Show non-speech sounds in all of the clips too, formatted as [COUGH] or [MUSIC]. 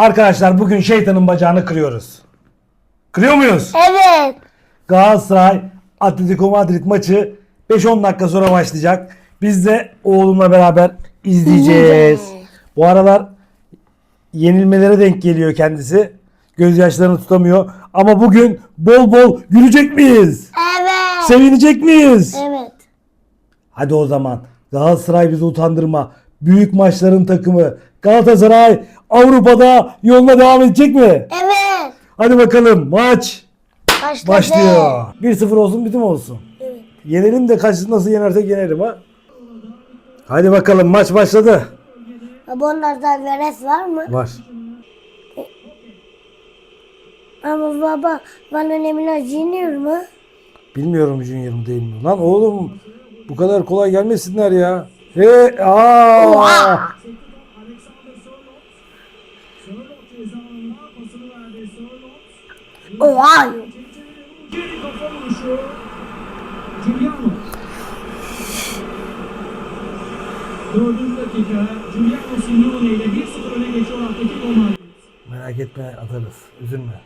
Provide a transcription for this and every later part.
Arkadaşlar bugün şeytanın bacağını kırıyoruz. Kırıyor muyuz? Evet. Galatasaray Atletico Madrid maçı 5-10 dakika sonra başlayacak. Biz de oğlumla beraber izleyeceğiz. [LAUGHS] Bu aralar yenilmelere denk geliyor kendisi. Gözyaşlarını tutamıyor. Ama bugün bol bol gülecek miyiz? Evet. Sevinecek miyiz? Evet. Hadi o zaman Galatasaray bizi utandırma. Büyük maçların takımı Galatasaray Avrupa'da yoluna devam edecek mi? Evet. Hadi bakalım maç Başladı. başlıyor. 1-0 olsun bitim olsun. Evet. Yenelim de kaç nasıl yenersek yenerim ha. Hadi bakalım maç başladı. Baba onlarda veres var mı? Var. Ama baba bana Emine Junior mu? Bilmiyorum Junior mu değil mi? Lan oğlum bu kadar kolay gelmesinler ya. He, aa. Oha! Dördüncü dakika. Giuliano Simeone ile 1-0 öne geçiyor Atletico Madrid. Merak etme atarız. Üzülme.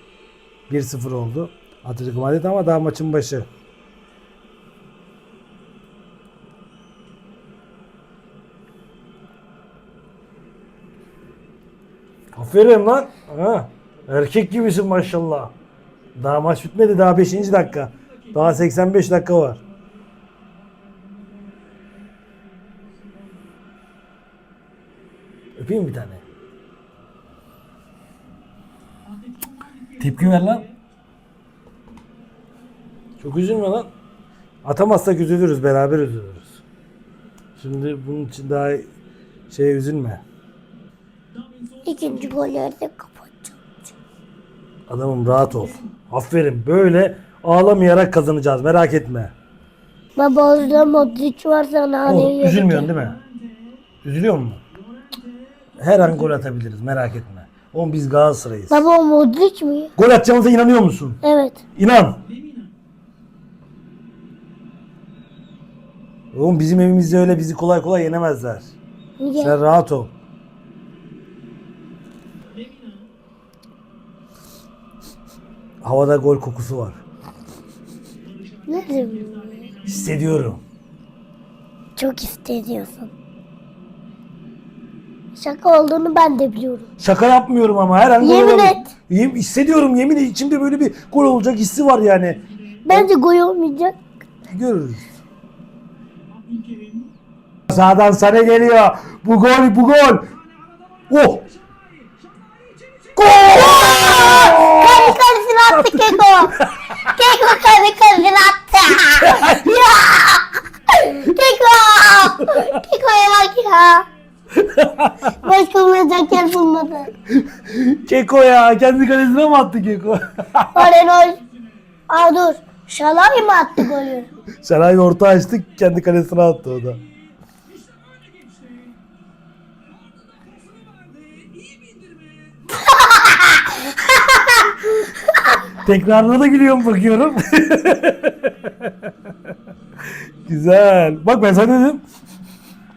1-0 oldu. Atletico Madrid ama daha maçın başı. Aferin lan. Ha. Erkek gibisin maşallah. Daha maç bitmedi. Daha 5. dakika. Daha 85 dakika var. Öpeyim bir tane. Tepki ver lan. Çok üzülme lan. Atamazsak üzülürüz, beraber üzülürüz. Şimdi bunun için daha şey üzülme. İkinci golleri de kapatacağım. Adamım rahat ol. Aferin. Böyle ağlamayarak kazanacağız. Merak etme. Baba orada Modric var sana Oğlum, hani üzülmüyorsun değil mi? Üzülüyor musun? Her an gol atabiliriz. Merak etme. Oğlum biz Galatasaray'ız. Baba o Modric mi? Gol atacağımıza inanıyor musun? Evet. İnan. Oğlum bizim evimizde öyle bizi kolay kolay yenemezler. Niye? Sen rahat ol. Havada gol kokusu var. Nerede bu? Hissediyorum. Çok hissediyorsun. Şaka olduğunu ben de biliyorum. Şaka yapmıyorum ama her an gol Yemin olabilir. et. Yem- hissediyorum yemin et. içimde böyle bir gol olacak hissi var yani. Bence gol olmayacak. Görürüz. Sağdan sana geliyor. Bu gol bu gol. Oh. Gol! Kendi kalesine attı Keko. Keko kendi kalesine attı. ya. Keko. Keko'ya bak ya. Başka olacak yer bulmadı. Keko ya. Kendi kalesine mi attı Keko? Orenol. [LAUGHS] Aa dur. Şalay mı attı golü? Saray orta açtık. Kendi kalesine attı o da. [LAUGHS] Tekrarına da gülüyorum bakıyorum. [LAUGHS] Güzel. Bak ben sana dedim.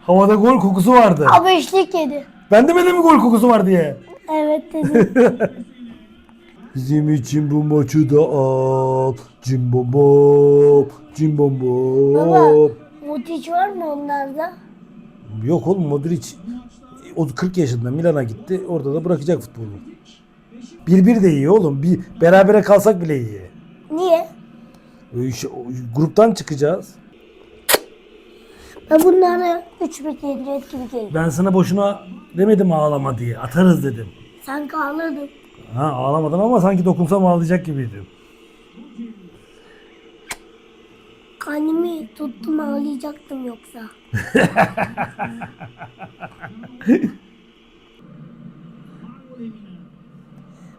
Havada gol kokusu vardı. Abi eşlik yedi. Ben demedim mi gol kokusu var diye. Evet [LAUGHS] dedim. Bizim için bu maçı da al. Cimbom bom. Cimbom Baba. bom. Modric var mı onlarda? Yok oğlum Modric o 40 yaşında Milan'a gitti. Orada da bırakacak futbolu. Bir bir de iyi oğlum. Bir berabere kalsak bile iyi. Niye? Ee, gruptan çıkacağız. Ben bunlara 3 bir gelir gelir. Ben sana boşuna demedim ağlama diye. Atarız dedim. Sen ağladın. Ha ağlamadım ama sanki dokunsam ağlayacak gibiydim. Kalbimi tuttum ağlayacaktım yoksa. [LAUGHS]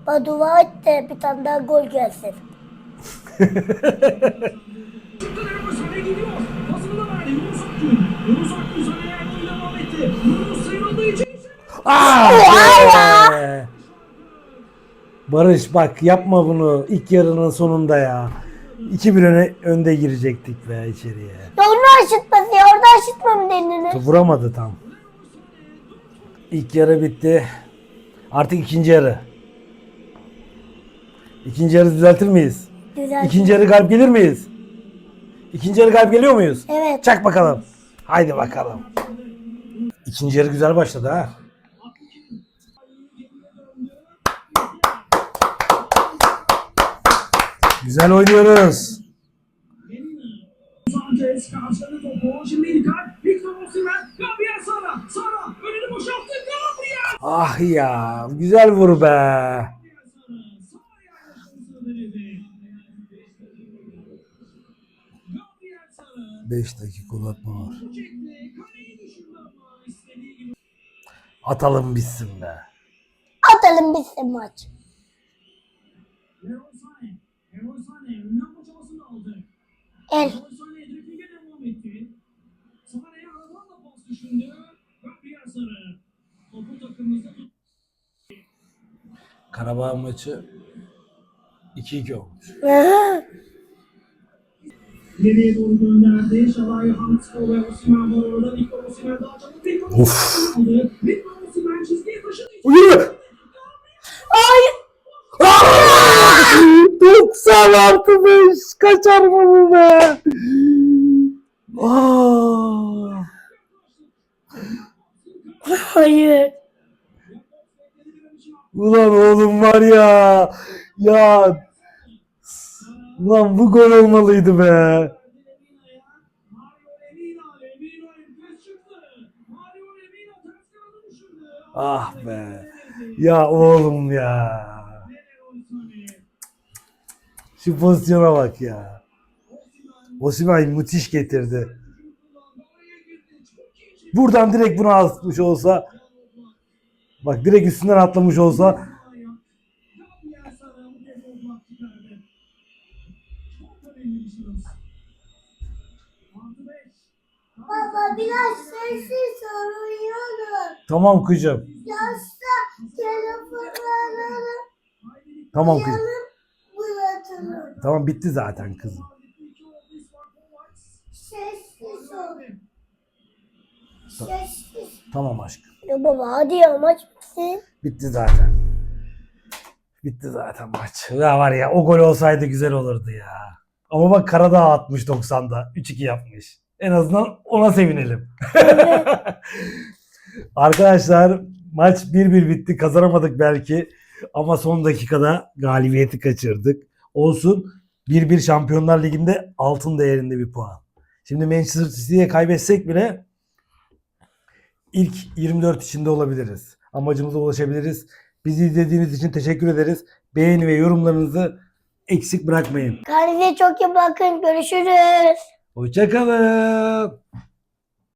Bana dua et de bir tane daha gol gelsin. [LAUGHS] Ah be! Barış bak yapma bunu ilk yarının sonunda ya. 2-1 öne, önde girecektik be içeriye. Ya onu aşıtması ya orada aşıtmam denir. Vuramadı tam. İlk yarı bitti. Artık ikinci yarı. İkinci yarı düzeltir miyiz? Güzel. İkinci yarı galip gelir miyiz? İkinci yarı galip geliyor muyuz? Evet. Çak bakalım. Haydi bakalım. İkinci yarı güzel başladı ha. Güzel oynuyoruz. Sanchez karşıladı topu. Şimdi İlkay. Victor Osimhen. Gabriel Sara. Sara. Önünü boşalttı. Gabriel. Ah ya güzel vur be. 5 dakika uzatma var. Atalım bitsin be. Atalım bitsin maç. Leroy Sané. Leroy Sané. Ünlem çabasını aldı. El. Leroy Sané dribblinge devam etti. Sané'ye aralarla pas düşündü. Gabriel Sara. Topu takımımızda tut. Karabağ maçı 2-2 olmuş. Geriye doğru gönderdi. Şalay Hansko ve Osimhen var orada. Osimhen daha çabuk. Aldı. Victor Osimhen çizgiye taşıdı. Yürü! Ay. 90 artı 5 kaçar mı bu be? Aa! Hayır. Ulan oğlum var ya. Ya. Ulan bu gol olmalıydı be. Ah be. Ya oğlum ya. Şu pozisyona bak ya. Osimhen müthiş getirdi. Buradan direkt bunu atmış olsa bak direkt üstünden atlamış olsa. Baba biraz sessiz soruyorum. tamam kızım. Yoksa telefonlarını Tamam kızım. Tamam bitti zaten kızım. Sessiz ol. Sessiz. Tamam aşkım. Ya baba hadi ya maç bitsin. Bitti zaten. Bitti zaten maç. Ya var ya o gol olsaydı güzel olurdu ya. Ama bak Karadağ atmış 90'da. 3-2 yapmış. En azından ona sevinelim. [LAUGHS] Arkadaşlar maç 1-1 bitti. Kazanamadık belki. Ama son dakikada galibiyeti kaçırdık. Olsun 1-1 Şampiyonlar Ligi'nde altın değerinde bir puan. Şimdi Manchester City'ye kaybetsek bile ilk 24 içinde olabiliriz. Amacımıza ulaşabiliriz. Bizi izlediğiniz için teşekkür ederiz. Beğeni ve yorumlarınızı eksik bırakmayın. Kendinize çok iyi bakın. Görüşürüz. Hoşçakalın.